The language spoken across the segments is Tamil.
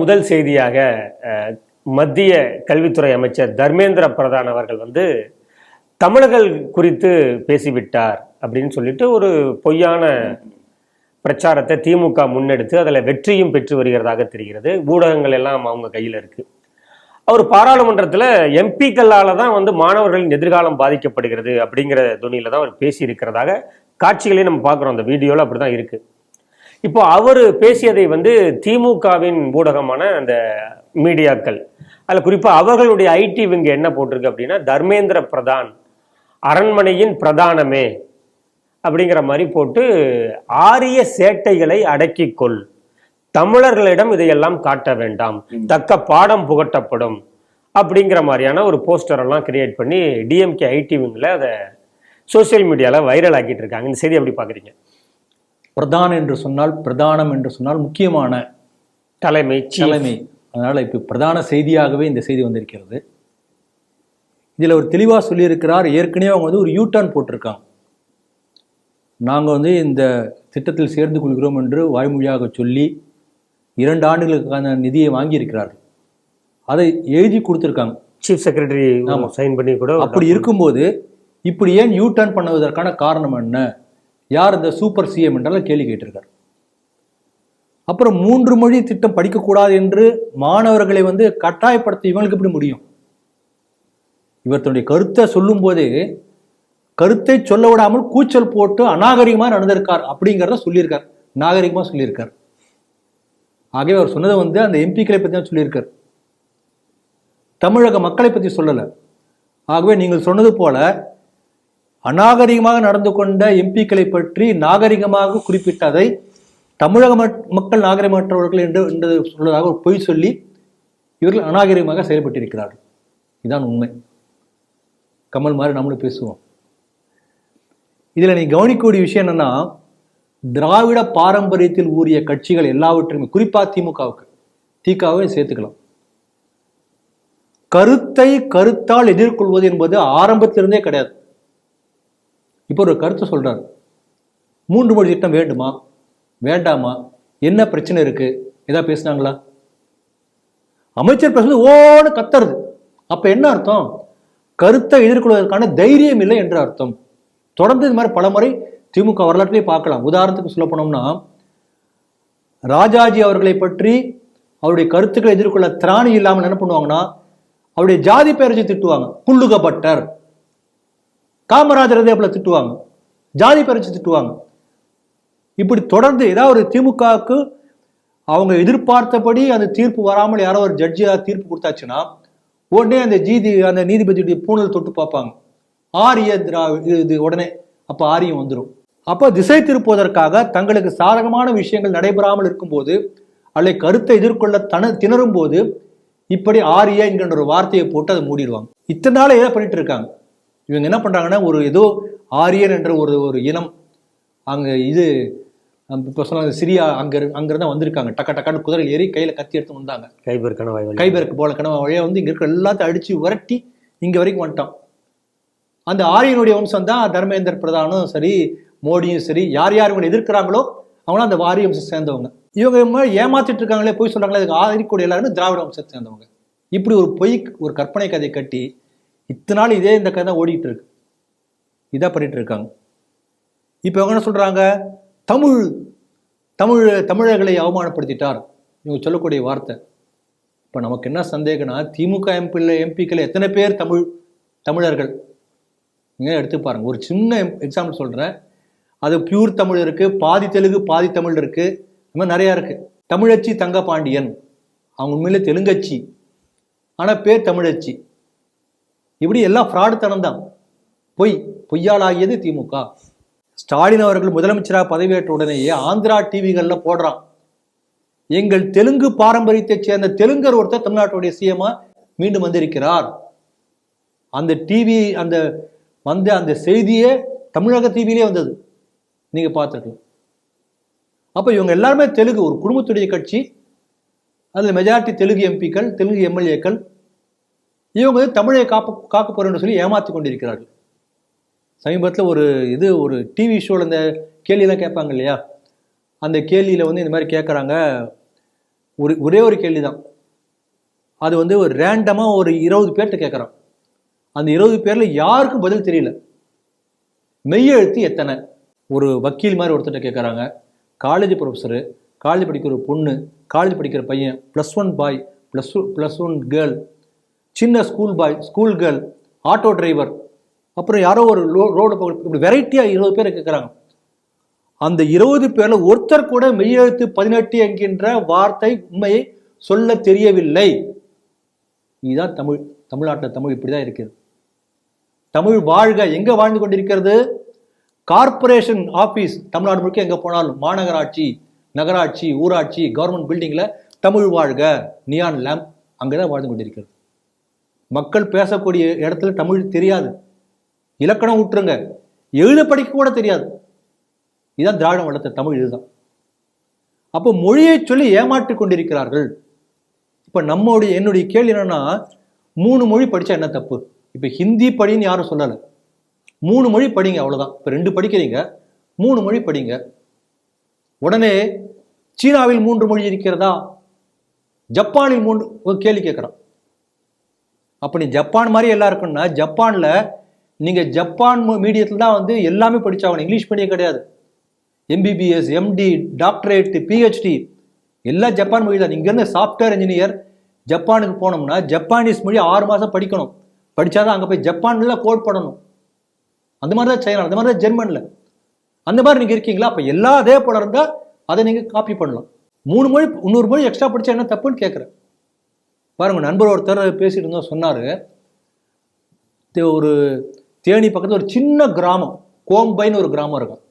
முதல் செய்தியாக மத்திய கல்வித்துறை அமைச்சர் தர்மேந்திர பிரதான் அவர்கள் வந்து தமிழர்கள் குறித்து பேசிவிட்டார் அப்படின்னு சொல்லிட்டு ஒரு பொய்யான பிரச்சாரத்தை திமுக முன்னெடுத்து அதில் வெற்றியும் பெற்று வருகிறதாக தெரிகிறது. ஊடகங்கள் எல்லாம் அவங்க கையில் இருக்கு. அவர் பாராளுமன்றத்தில் எம்பிக்களால தான் வந்து மாணவர்களின் எதிர்காலம் பாதிக்கப்படுகிறது அப்படிங்கிற துணியில தான் அவர் பேசி இருக்கிறதாக காட்சிகளையும் நம்ம பார்க்குறோம். அந்த வீடியோவில் அப்படி தான் இருக்கு. இப்போ அவர் பேசியதை வந்து திமுகவின் ஊடகமான அந்த மீடியாக்கள். அதில் குறிப்பாக அவர்களுடைய ஐடி விங்க என்ன போட்டிருக்கு அப்படின்னா தர்மேந்திர பிரதான் அரண்மனையின் பிரதானமே அப்படிங்கிற மாதிரி போட்டு ஆரிய சேட்டைகளை அடக்கிக் கொள். தமிழர்களிடம் இதையெல்லாம் காட்ட வேண்டாம். தக்க பாடம் புகட்டப்படும் அப்படிங்கிற மாதிரியான ஒரு போஸ்டர் எல்லாம் கிரியேட் பண்ணி டிஎம்கே ஐடி விங்கில் அதை சோஷியல் மீடியாவில் வைரல் ஆக்கிட்டு இருக்காங்க. இந்த செய்தி எப்படி பார்க்குறீங்க பிரதான் என்று சொன்னால் பிரதானம் என்று சொன்னால் முக்கியமான தலைமை. தலைமை. அதனால இப்போ பிரதான செய்தியாகவே இந்த செய்தி வந்திருக்கிறது. இதில் ஒரு தெளிவாக சொல்லியிருக்கிறார். ஏற்கனவே அவங்க வந்து ஒரு யூ டர்ன் போட்டிருக்காங்க. நாங்கள் வந்து இந்த திட்டத்தில் சேர்ந்து கொள்கிறோம் என்று வாய்மொழியாக சொல்லி இரண்டு ஆண்டுகளுக்கான நிதியை வாங்கியிருக்கிறார்கள். அதை எழுதி கொடுத்துருக்காங்க. Chief secretary. சைன் பண்ணி கூட அப்படி இருக்கும்போது இப்படி ஏன் யூ டர்ன் பண்ணுவதற்கான காரணம் என்ன? யார் இந்த சூப்பர் சிஎம் என்றாலும் கேள்வி கேட்டிருக்கார். அப்புறம் மூன்று மொழி திட்டம் படிக்கக்கூடாது என்று மாணவர்களை வந்து கட்டாயப்படுத்த இவங்களுக்கு எப்படி முடியும்? இவர் தன்னுடைய கருத்தை சொல்லும் போதே கருத்தை சொல்ல விடாமல் கூச்சல் போட்டு அநாகரிகமாக நடந்திருக்கார் அப்படிங்கிறத சொல்லியிருக்கார். நாகரிகமாக சொல்லியிருக்கார். ஆகவே அவர் சொன்னதை வந்து அந்த எம்பிக்களை பற்றி தான் சொல்லியிருக்கார். தமிழக மக்களை பற்றி சொல்லலை. ஆகவே நீங்கள் சொன்னது போல அநாகரிகமாக நடந்து கொண்ட எம்பிக்களை பற்றி நாகரிகமாக குறிப்பிட்டதை தமிழக மக்கள் நாகரிகமற்றவர்கள் என்று என்று சொல்வதாக ஒரு பொய் சொல்லி இவர்கள் அநாகரிகமாக செயல்பட்டிருக்கிறார்கள். இதுதான் உண்மை. கமல் மாதிரி நம்மளும் பேசுவோம். இதில் நீ கவனிக்கக்கூடிய விஷயம் என்னன்னா திராவிட பாரம்பரியத்தில் ஊறிய கட்சிகள் எல்லாவற்றையுமே குறிப்பாக திமுகவுக்கு திகாவை சேர்த்துக்கலாம். கருத்தை கருத்தால் எதிர்கொள்வது என்பது ஆரம்பத்திலிருந்தே கிடையாது. இப்போ ஒரு கருத்தை சொல்றாரு. மூன்று மொழி திட்டம் வேண்டுமா? வேண்டாமா? என்ன பிரச்சனை இருக்கு? ஏதாவது பேசுனாங்களா? அமைச்சர் பேசுறது ஓன்னு கத்துறது. அப்ப என்ன அர்த்தம்? கருத்தை எதிர்கொள்வதற்கான தைரியம் இல்லை என்ற அர்த்தம். தொடர்ந்து இது மாதிரி பலமுறை திமுக வரலாற்றிலே பார்க்கலாம். உதாரணத்துக்கு சொல்ல போனோம்னா ராஜாஜி அவர்களை பற்றி அவருடைய கருத்துக்களை எதிர்கொள்ள திராணி இல்லாமல் என்ன பண்ணுவாங்கன்னா அவருடைய ஜாதி பெயரை திட்டுவாங்க. புல்லுக பட்டர் காமராஜர் அதே போல திட்டுவாங்க. ஜாதி பறிச்சு திட்டுவாங்க. இப்படி தொடர்ந்து ஏதாவது ஒரு திமுகவுக்கு அவங்க எதிர்பார்த்தபடி அந்த தீர்ப்பு வராமல் யாரோ ஒரு ஜட்ஜியாக தீர்ப்பு கொடுத்தாச்சுன்னா உடனே அந்த ஜீதி அந்த நீதிபதியுடைய பூணல் தொட்டு பார்ப்பாங்க. ஆரிய திரா இது உடனே அப்போ ஆரியம் வந்துடும் அப்போ திசை திருப்புவதற்காக தங்களுக்கு சாதகமான விஷயங்கள் நடைபெறாமல் இருக்கும்போது அல்லது கருத்தை எதிர்கொள்ள தன திணறும் போது இப்படி ஆரிய என்கின்ற ஒரு வார்த்தையை போட்டு அதை மூடிடுவாங்க. இத்தனை நாள் ஏதோ பண்ணிட்டு இருக்காங்க. இவங்க என்ன பண்றாங்கன்னா ஒரு ஏதோ ஆரியன் என்ற ஒரு ஒரு இனம் அங்க இது இப்போ சொன்னாங்க சிரியா அங்க அங்கிருந்து வந்திருக்காங்க. டக்க டக்கான்னு குதிரை ஏறி கையில கத்தி எடுத்து வந்தாங்க. கைபர் கணவாய். கைபெருக்கு போல கனவு வழியா வந்து இங்க இருக்க எல்லாத்தையும் அடிச்சு விரட்டி இங்க வரைக்கும் வந்துட்டான். அந்த ஆரியனுடைய வம்சம் தான் தர்மேந்திர பிரதானும் சரி மோடியும் சரி யார் யார் இவங்களை எதிர்க்கிறாங்களோ அவங்களும் அந்த ஆரிய வம்சத்தை சேர்ந்தவங்க. இவங்க ஏமாத்திட்டு இருக்காங்களே போய் சொல்றாங்களே அதுக்கு ஆதரிக்கூடிய எல்லாருமே திராவிட வம்சத்தை சேர்ந்தவங்க. இப்படி ஒரு பொய் ஒரு கற்பனை கதை கட்டி இத்தனை நாள் இதே இந்த கதை ஓடிட்டு இருக்கு. இதான் பண்ணிட்டு இருக்காங்க. இப்போ இவங்க என்ன சொல்கிறாங்க தமிழ் தமிழ் தமிழர்களை அவமானப்படுத்திட்டார். இவங்க சொல்லக்கூடிய வார்த்தை. இப்போ நமக்கு என்ன சந்தேகம்னா திமுக எம்பியில் எம்பிக்கள் எத்தனை பேர் தமிழ் தமிழர்கள்? நீங்கள் எடுத்து பாருங்கள் ஒரு சின்ன எக்ஸாம்பிள் சொல்கிறேன் அது பியூர் தமிழ் இருக்குது பாதி தெலுங்கு பாதி தமிழ் இருக்குது இந்த மாதிரி நிறையா இருக்குது தமிழச்சி தங்கபாண்டியன். அவங்க உண்மையிலே தெலுங்கச்சி. ஆனால் பேர் தமிழச்சி. இப்படி எல்லாம் ஃப்ராடுத்தனம் தான் பொய் பொய்யாலாகியது திமுக. ஸ்டாலின் அவர்கள் முதலமைச்சராக பதவியேற்ற உடனேயே ஆந்திரா டிவிகளில் போடுறான். எங்கள் தெலுங்கு பாரம்பரியத்தைச் சேர்ந்த தெலுங்கர் ஒருத்தர் தமிழ்நாட்டுடைய சிஎம்மா மீண்டும் வந்திருக்கிறார். அந்த டிவி அந்த வந்த அந்த செய்தியே தமிழக டிவிலே வந்தது. நீங்கள் பார்த்துருக்கலாம். அப்போ இவங்க எல்லாருமே தெலுங்கு ஒரு குடும்பத்துடைய கட்சி. அதில் மெஜாரிட்டி தெலுங்கு எம்பிக்கள் தெலுங்கு எம்எல்ஏக்கள் இவங்க வந்து தமிழை காப்பு காக்க போகிறேன்னு சொல்லி ஏமாத்தி கொண்டிருக்கிறார்கள். சமீபத்தில் ஒரு இது ஒரு டிவி ஷோவில் இந்த கேள்வியெல்லாம் கேட்பாங்க இல்லையா? அந்த கேள்வியில் வந்து இந்த மாதிரி கேட்குறாங்க. ஒரு ஒரே ஒரு கேள்விதான். அது வந்து ஒரு ரேண்டமாக ஒரு இருபது பேர்கிட்ட கேட்குறான். அந்த இருபது பேரில் யாருக்கும் பதில் தெரியல. மெய்யெழுத்து எத்தனை? ஒரு வக்கீல் மாதிரி ஒருத்தர்கிட்ட கேட்குறாங்க. காலேஜ் ப்ரொஃபஸரு காலேஜ் படிக்கிற ஒரு பொண்ணு காலேஜ் படிக்கிற பையன் plus one boy plus plus one girl சின்ன school boy school girl auto driver அப்புறம் யாரோ ஒரு ரோ ரோடு இப்படி வெரைட்டியாக இருபது பேர் கேட்குறாங்க அந்த இருபது பேரில் ஒருத்தர் கூட மெய்யெழுத்து பதினெட்டு என்கின்ற வார்த்தை உண்மையை சொல்ல தெரியவில்லை. இதுதான் தமிழ் தமிழ்நாட்டில் தமிழ் இப்படி தான் இருக்குது தமிழ் வாழ்க எங்கே வாழ்ந்து கொண்டிருக்கிறது? கார்ப்பரேஷன் ஆஃபீஸ் தமிழ்நாடு முழுக்க எங்கே போனாலும் மாநகராட்சி நகராட்சி ஊராட்சி கவர்மெண்ட் பில்டிங்கில் தமிழ் வாழ்க நியான் லேம்ப் அங்கதான் வாழ்ந்து கொண்டிருக்கிறது. மக்கள் பேசக்கூடிய இடத்துல தமிழ் தெரியாது. இலக்கணம் விட்டுருங்க எழுத படிக்க கூட தெரியாது. இதுதான் திராவிடம் வளர்த்த தமிழ் இதுதான். அப்போ மொழியை சொல்லி ஏமாற்றிக் கொண்டிருக்கிறார்கள். இப்போ நம்மளுடைய என்னுடைய கேள்வி என்னன்னா மூணு மொழி படித்தா என்ன தப்பு? இப்போ ஹிந்தி படின்னு யாரும் சொல்லலை. மூணு மொழி படிங்க அவ்வளோதான் இப்போ ரெண்டு படிக்கிறீங்க மூணு மொழி படிங்க. உடனே சீனாவில் மூன்று மொழி இருக்கிறதா? ஜப்பானில் மூன்று கேள்வி கேட்குறான். அப்போ நீ ஜப்பான் மாதிரி எல்லாம் இருக்குன்னா ஜப்பானில் நீங்கள் ஜப்பான் மீடியத்தில் தான் வந்து எல்லாமே படித்தாகணும் இங்கிலீஷ் மீடியம் கிடையாது. எம்பிபிஎஸ் எம்டி டாக்டரேட் பிஹெச்டி எல்லாம் ஜப்பான் மொழி தான் இங்கேருந்து சாஃப்ட்வேர் இன்ஜினியர் ஜப்பானுக்கு போனோம்னா ஜப்பானீஸ் மொழி ஆறு மாதம் படிக்கணும். படித்தா தான் அங்கே போய் ஜப்பானில் கோட் பண்ணணும் அந்த மாதிரி தான் சைனா அந்த மாதிரி தான் ஜெர்மனில். அந்த மாதிரி நீங்கள் இருக்கீங்களா? அப்போ எல்லா அதே போல இருந்தால் அதை நீங்கள் காப்பி பண்ணலாம். மூணு மொழி இன்னொரு மொழி எக்ஸ்ட்ரா படிச்சா என்ன தப்புன்னு கேட்குறேன் பாருங்கள் நண்பர் ஒருத்தர் பேசிகிட்டு இருந்தோம் சொன்னார். ஒரு தேனி பக்கத்தில் ஒரு சின்ன கிராமம் கோம்பைன்னு ஒரு கிராமம் இருக்கும்.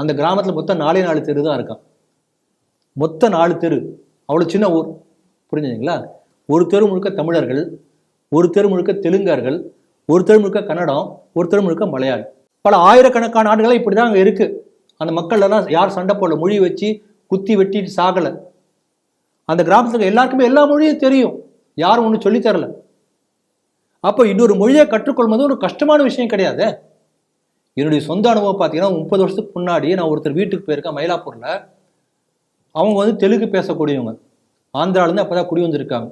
அந்த கிராமத்தில் மொத்தம் நாலே நாலு தெரு தான் இருக்கான். மொத்த நாலு தெரு. அவ்வளோ சின்ன ஊர். புரிஞ்சுங்களா ஒரு தெரு முழுக்க தமிழர்கள் ஒரு தெரு முழுக்க தெலுங்கர்கள் ஒரு தெரு முழுக்க கன்னடம் ஒரு தெரு முழுக்க மலையாளி. பல ஆயிரக்கணக்கான ஆண்டுகளாக இப்படி தான் அங்கே இருக்குது அந்த மக்கள் எல்லாம் யார் சண்டை போடல மொழி வச்சு குத்தி வெட்டிட்டு சாகலை. அந்த கிராமத்தில் எல்லாருக்குமே எல்லா மொழியும் தெரியும். யாரும் ஒன்றும் சொல்லித்தரல அப்போ இன்னொரு மொழியை கற்றுக்கொள்வது ஒரு கஷ்டமான விஷயம் கிடையாது. என்னுடைய சொந்த அனுபவம் பார்த்தீங்கன்னா முப்பது வருஷத்துக்கு முன்னாடி நான் ஒருத்தர் வீட்டுக்கு போயிருக்கேன் மயிலாப்பூரில். அவங்க வந்து தெலுங்கு பேசக்கூடியவங்க. ஆந்திராலேருந்து அப்போ தான் குடி வந்திருக்காங்க.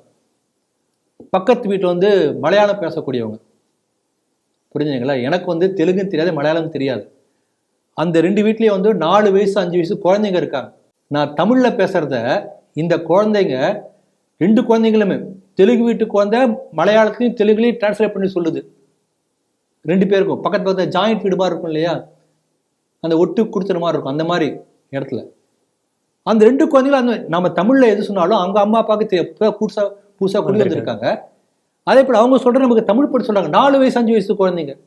பக்கத்து வீட்டில் வந்து மலையாளம் பேசக்கூடியவங்க. புரிஞ்சுங்களா எனக்கு வந்து தெலுங்கும் தெரியாது மலையாளம் தெரியாது. அந்த ரெண்டு வீட்லேயும் வந்து நாலு வயசு அஞ்சு வயசு குழந்தைங்க இருக்காங்க. நான் தமிழில் பேசுகிறத இந்த குழந்தைங்க ரெண்டு குழந்தைங்களுமே தெலுங்கு வீட்டு குழந்தை மலையாளத்தையும் தெலுங்குலையும் டிரான்ஸ்லேட் பண்ணி சொல்லுது. ரெண்டு பேருக்கும். பக்கத்து பக்கத்தில் ஜாயிண்ட் வீடு மாதிரி இருக்கும் இல்லையா? அந்த ஒட்டு கொடுத்துற மாதிரி இருக்கும் அந்த மாதிரி இடத்துல. அந்த ரெண்டு குழந்தைகளும் அந்த நம்ம தமிழ்ல எது சொன்னாலும் அவங்க அம்மா அப்பாவுக்கு தெ- இப்ப புதுசா புதுசா குடி வந்திருக்காங்க. அதே போல அவங்க சொல்ற நமக்கு தமிழ் படி சொல்றாங்க. நாலு வயசு அஞ்சு வயசு குழந்தைங்க.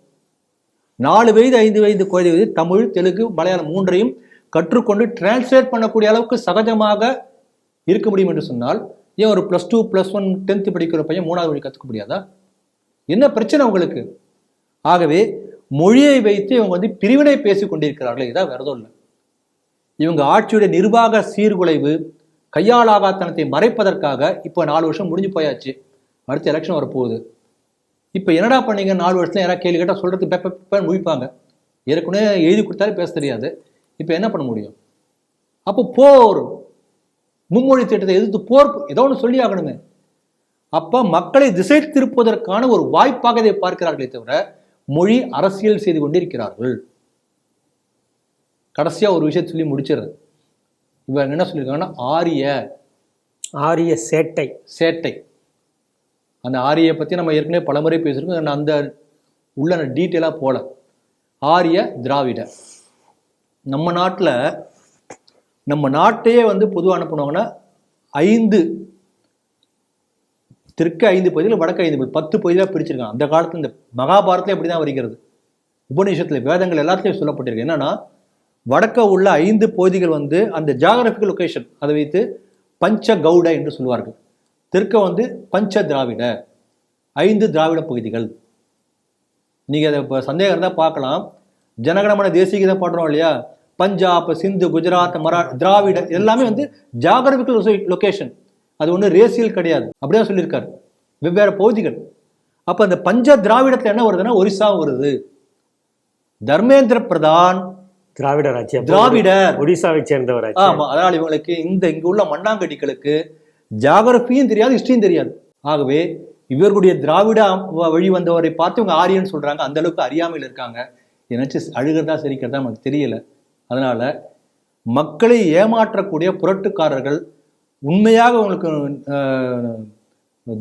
நாலு வயது ஐந்து வயது குழந்தை தமிழ் தெலுங்கு மலையாளம் மூன்றையும் கற்றுக்கொண்டு டிரான்ஸ்லேட் பண்ணக்கூடிய அளவுக்கு சகஜமாக இருக்க முடியும் என்று சொன்னால் ஏன் ஒரு plus two plus one tenth படிக்கிற பையன் மூணாவது மொழி கற்றுக்க முடியாதா? என்ன பிரச்சனை உங்களுக்கு? ஆகவே மொழியை வைத்து இவங்க வந்து பிரிவினை பேசிக்கொண்டிருக்கிறார்களே இதான் வேற இல்லை. இவங்க ஆட்சியுடைய நிர்வாக சீர்குலைவு கையாளாகாத்தனத்தை மறைப்பதற்காக இப்போ நாலு வருஷம் முடிஞ்சு போயாச்சு. அடுத்த எலெக்ஷன் வரப்போகுது. இப்போ என்னடா பண்ணீங்க? நாலு வருஷத்துல யாராவது கேள்வி கேட்டால் சொல்கிறதுக்கு பெப்ப முடிப்பாங்க ஏற்கனவே எழுதி கொடுத்தாலே பேச தெரியாது. இப்போ என்ன பண்ண முடியும்? அப்போ போர். மும்மொழி திட்டத்தை எதிர்த்து போர் ஏதோ ஒன்று சொல்லி ஆகணுமே. அப்ப மக்களை திசை திருப்புவதற்கான ஒரு வாய்ப்பாக இதை பார்க்கிறார்களே தவிர மொழி அரசியல் செய்து கொண்டிருக்கிறார்கள். கடைசியா ஒரு விஷயத்தை சொல்லி முடிச்சிடுறேன். இவங்க என்ன சொல்லியிருக்காங்கன்னா ஆரிய. ஆரிய சேட்டை. சேட்டை. அந்த ஆரியை பத்தி நம்ம ஏற்கனவே பலமுறை பேசியிருக்கோம். நான் அந்த உள்ள டீட்டெயிலாக போல. ஆரிய திராவிட. நம்ம நாட்டில் நம்ம நாட்டையே வந்து பொதுவாக என்ன பண்ணுவாங்கன்னா ஐந்து தெற்கு ஐந்து பகுதியில் வடக்கு ஐந்து பகுதி பத்து பகுதியாக பிரிச்சிருக்காங்க. அந்த காலத்தில் இந்த மகாபாரதத்துல இப்படி தான் வருகிறது. உபநிஷத்தில் வேதங்கள் எல்லாத்துலேயும் சொல்லப்பட்டிருக்கு. என்னன்னா வடக்க உள்ள ஐந்து பகுதிகள் வந்து அந்த ஜாகிரபிக்கல் லொக்கேஷன் அதை வைத்து பஞ்ச கவுட என்று சொல்லுவார்கள். தெற்க வந்து பஞ்ச திராவிட ஐந்து திராவிட பகுதிகள். நீங்கள் அதை இப்போ சந்தேகம் இருந்தால் பார்க்கலாம். ஜனகணமான தேசிய கீதம் பாடுறோம் இல்லையா? பஞ்சாப் சிந்து குஜராத் மரா திராவிட எல்லாமே வந்து ஜாகிரபிக்கல் லொகேஷன் அது ஒன்றும் ரேசியல் கிடையாது. அப்படியே சொல்லியிருக்காரு. வெவ்வேறு பகுதிகள். அப்போ அந்த பஞ்ச திராவிடத்தில் என்ன வருதுன்னா ஒரிசா வருது. தர்மேந்திர பிரதான் திராவிட ராஜ்யம் திராவிடர். ஒடிசாவை சேர்ந்தவர். ஆமா அதனால இவங்களுக்கு இந்த இங்க உள்ள மண்ணாங்கட்டிகளுக்கு ஜாகிரபியும் தெரியாது ஹிஸ்டரியும் தெரியாது. ஆகவே இவர்களுடைய திராவிட வழி வந்தவரை பார்த்து இவங்க ஆரியன்னு சொல்றாங்க. அந்த அளவுக்கு அறியாமையில் இருக்காங்க. நினைச்சு அழுகிறதா சிரிக்கிறதா நமக்கு தெரியல. அதனால் மக்களை ஏமாற்றக்கூடிய புரட்டுக்காரர்கள் உண்மையாக உங்களுக்கு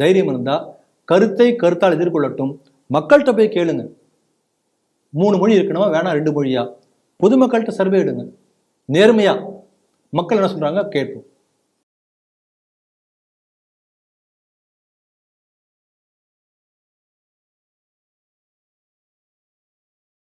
தைரியம் இருந்தால் கருத்தை கருத்தால் எதிர்கொள்ளட்டும். மக்கள்கிட்ட போய் கேளுங்க. மூணு மொழி இருக்கணுமா? வேணாம் ரெண்டு மொழியா? பொதுமக்கள்கிட்ட சர்வே எடுங்க. நேர்மையாக மக்கள் என்ன சொல்கிறாங்க கேட்போம்.